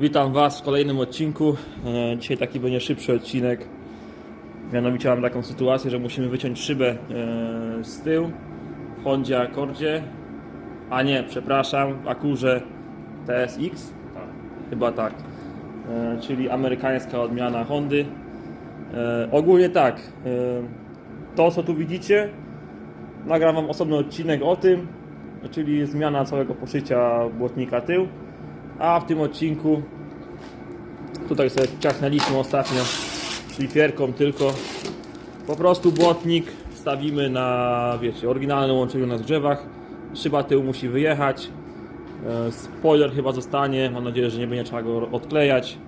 Witam Was w kolejnym odcinku. E, Dzisiaj taki będzie szybszy odcinek. Mianowicie mam taką sytuację, że musimy wyciąć szybę e, z tyłu w Hondzie Accordzie. A nie, przepraszam, w Akurze TSX. Chyba tak. E, Czyli amerykańska odmiana Hondy. Ogólnie tak. To co tu widzicie, nagram Wam osobny odcinek o tym, czyli zmiana całego poszycia błotnika tył. A w tym odcinku tutaj sobie ciachnęliśmy ostatnio szlifierką tylko. Po prostu błotnik wstawimy na wiecie, oryginalnym łączeniu na zgrzewach szyba tył musi wyjechać. E, spoiler chyba zostanie. Mam nadzieję, że nie będzie trzeba go odklejać.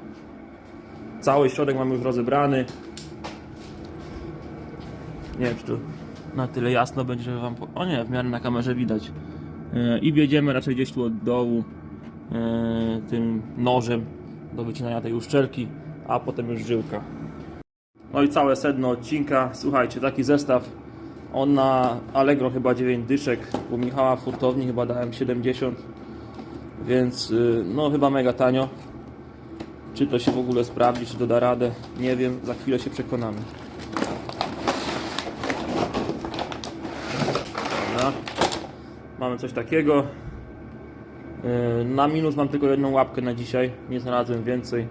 Cały środek mamy już rozebrany. Nie wiem czy tu na tyle jasno będzie, żeby wam o nie, w miarę na kamerze widać. E, i wjedziemy raczej gdzieś tu od dołu tym nożem do wycinania tej uszczelki, a potem już żyłka. No i całe sedno odcinka. Słuchajcie, taki zestaw. On na Allegro chyba 9 dyszek, u Michała w hurtowni chyba dałem 70, więc y, no chyba mega tanio. Czy to się w ogóle sprawdzi, czy to da radę, nie wiem, za chwilę się przekonamy. Dobra. Mamy coś takiego. Yy, Na minus mam tylko jedną łapkę na dzisiaj, nie znalazłem więcej.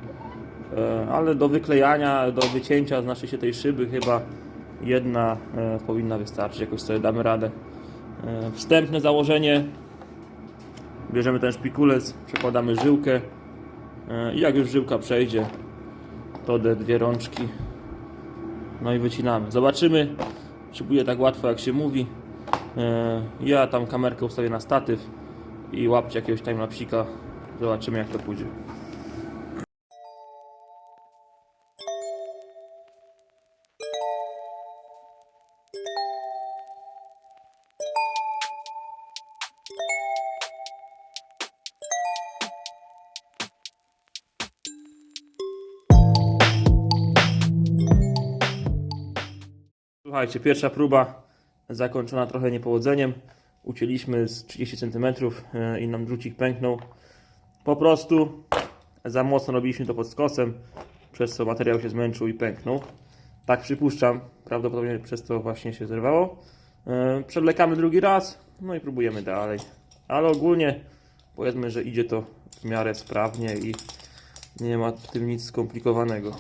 Yy, Ale do wyklejania, do wycięcia znaczy się tej szyby chyba jedna yy, powinna wystarczyć, jakoś sobie damy radę. Wstępne założenie. Bierzemy ten szpikulec, przekładamy żyłkę i jak już żyłka przejdzie, to te dwie rączki. No i wycinamy. Zobaczymy, czy będzie tak łatwo jak się mówi. Ja tam kamerkę ustawię na statyw i łapcie jakiegoś timelapsika. Zobaczymy jak to pójdzie. Słuchajcie, pierwsza próba zakończona trochę niepowodzeniem. Ucięliśmy z 30 cm i nam drucik pęknął. Po prostu za mocno robiliśmy to pod skosem, przez co materiał się zmęczył i pęknął. Tak przypuszczam, prawdopodobnie przez to właśnie się zerwało. E, Przewlekamy drugi raz, no i próbujemy dalej. Ale ogólnie powiedzmy, że idzie to w miarę sprawnie i nie ma w tym nic skomplikowanego.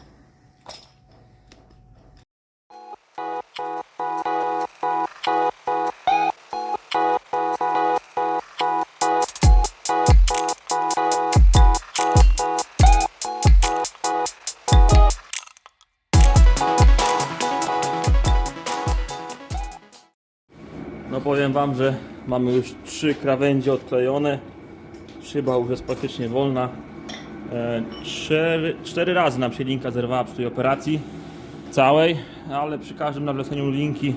Powiem Wam, że mamy już trzy krawędzie odklejone. Szyba już jest praktycznie wolna. E, Cztery, cztery razy nam się linka zerwała przy tej operacji całej, ale przy każdym nawleceniu linki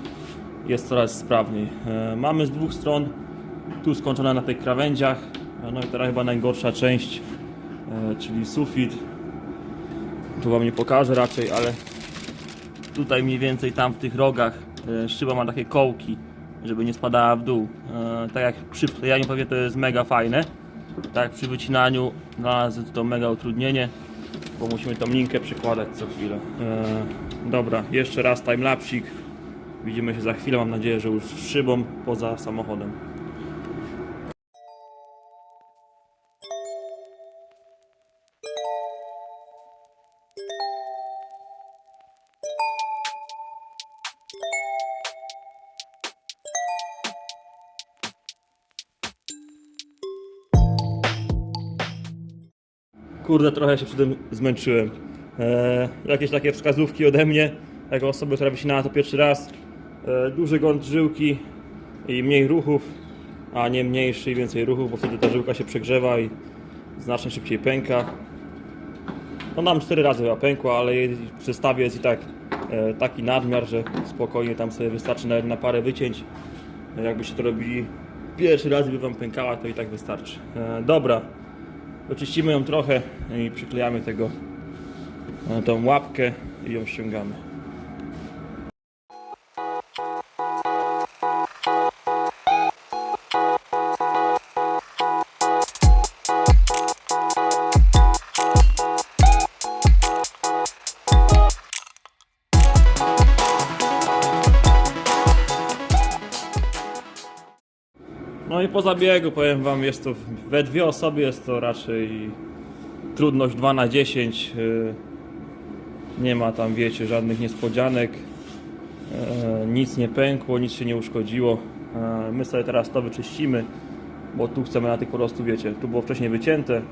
jest coraz sprawniej. E, Mamy z dwóch stron, tu skończone na tych krawędziach. No i teraz chyba najgorsza część, e, czyli sufit. Tu Wam nie pokażę raczej, ale tutaj mniej więcej tam w tych rogach szyba ma takie kołki, żeby nie spadała w dół. E, tak jak przy wklejaniu pewnie to jest mega fajne. Tak przy wycinaniu dla nas jest to mega utrudnienie, bo musimy tą linkę przykładać co chwilę. E, dobra, jeszcze raz timelapsik. Widzimy się za chwilę, mam nadzieję, że już z szybą poza samochodem. Kurde, trochę się przy tym zmęczyłem. E, jakieś takie wskazówki ode mnie, jako osoby, która wycinała to pierwszy raz. E, duży gąd żyłki i mniej ruchów, a nie mniejszy i więcej ruchów, bo wtedy ta żyłka się przegrzewa i znacznie szybciej pęka. No nam cztery razy chyba pękła, ale w zestawie jest i tak e, taki nadmiar, że spokojnie tam sobie wystarczy nawet na parę wycięć. E, Jakbyście to robili pierwszy raz by wam pękała, to i tak wystarczy. E, dobra, Oczyścimy ją trochę i przyklejamy tego na tą łapkę i ją ściągamy. No i po zabiegu powiem wam, jest to we dwie osoby jest to raczej trudność 2 na 10. yy, Nie ma tam, wiecie, żadnych niespodzianek. E, Nic nie pękło, nic się nie uszkodziło. E, My sobie teraz to wyczyścimy, bo tu chcemy na tych po prostu, wiecie, tu było wcześniej wycięte.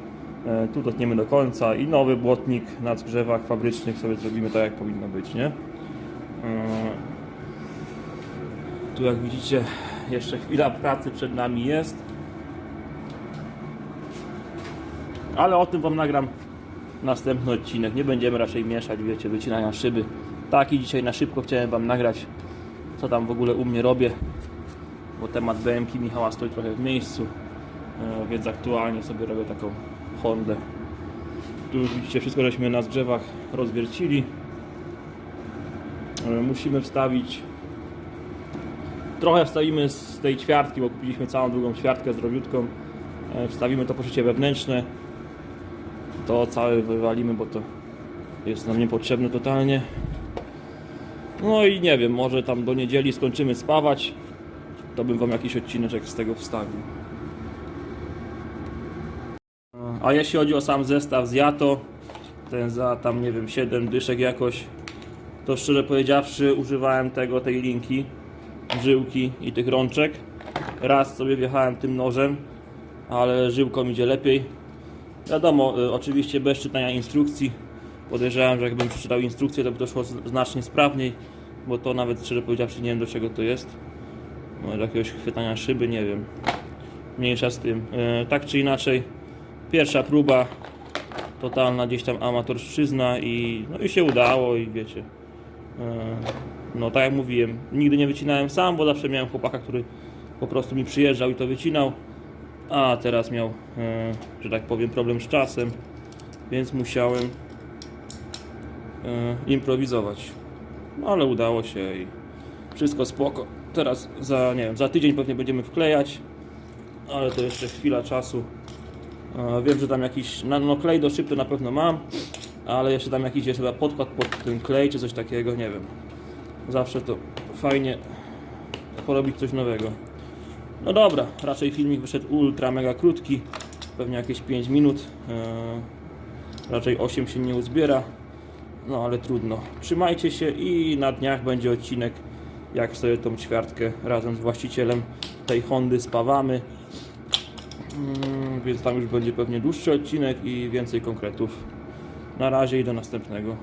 Tu dotniemy do końca i nowy błotnik na zgrzewach fabrycznych sobie zrobimy tak jak powinno być, nie? Tu jak widzicie jeszcze chwila pracy przed nami jest. Ale o tym Wam nagram następny odcinek. Nie będziemy raczej mieszać, wiecie, wycinania szyby. Taki dzisiaj na szybko chciałem Wam nagrać, co tam w ogóle u mnie robię. Bo temat BMK Michała stoi trochę w miejscu. E, Więc aktualnie sobie robię taką Hondę. Tu już widzicie wszystko, żeśmy na zgrzewach rozwiercili. E, Musimy wstawić Trochę wstawimy z tej ćwiartki, bo kupiliśmy całą drugą ćwiartkę z robiutką. E, Wstawimy to poszycie wewnętrzne. To całe wywalimy, bo to jest nam niepotrzebne totalnie. No i nie wiem, może tam do niedzieli skończymy spawać. To bym wam jakiś odcineczek z tego wstawił. A jeśli chodzi o sam zestaw z Jato, ten za tam nie wiem 7 dyszek jakoś, to szczerze powiedziawszy używałem tego, tej linki żyłki i tych rączek. Raz sobie wjechałem tym nożem, ale żyłką idzie lepiej. Wiadomo, y, oczywiście bez czytania instrukcji. Podejrzewam, że jakbym przeczytał instrukcję, to by to szło znacznie sprawniej, bo to nawet szczerze powiedziawszy nie wiem do czego to jest. Może do jakiegoś chwytania szyby, nie wiem. Mniejsza z tym. Y, Tak czy inaczej, pierwsza próba, totalna gdzieś tam amatorszczyzna i, no i się udało i wiecie. Y, no tak jak mówiłem, nigdy nie wycinałem sam, bo zawsze miałem chłopaka, który po prostu mi przyjeżdżał i to wycinał. A teraz miał, e, że tak powiem, problem z czasem, więc musiałem e, improwizować. No ale udało się i wszystko spoko. Teraz za, nie wiem, za tydzień pewnie będziemy wklejać, ale to jeszcze chwila czasu. E, wiem, że tam jakiś, no, no klej do szyb to na pewno mam, ale jeszcze tam jakiś jest podkład pod ten klej czy coś takiego, nie wiem. Zawsze to fajnie porobić coś nowego. No dobra, raczej filmik wyszedł ultra mega krótki, pewnie jakieś 5 minut. Eee, raczej 8 się nie uzbiera. No ale trudno. Trzymajcie się i na dniach będzie odcinek, jak sobie tą ćwiartkę razem z właścicielem tej Hondy spawamy. Mm, więc tam już będzie pewnie dłuższy odcinek i więcej konkretów. Na razie i do następnego.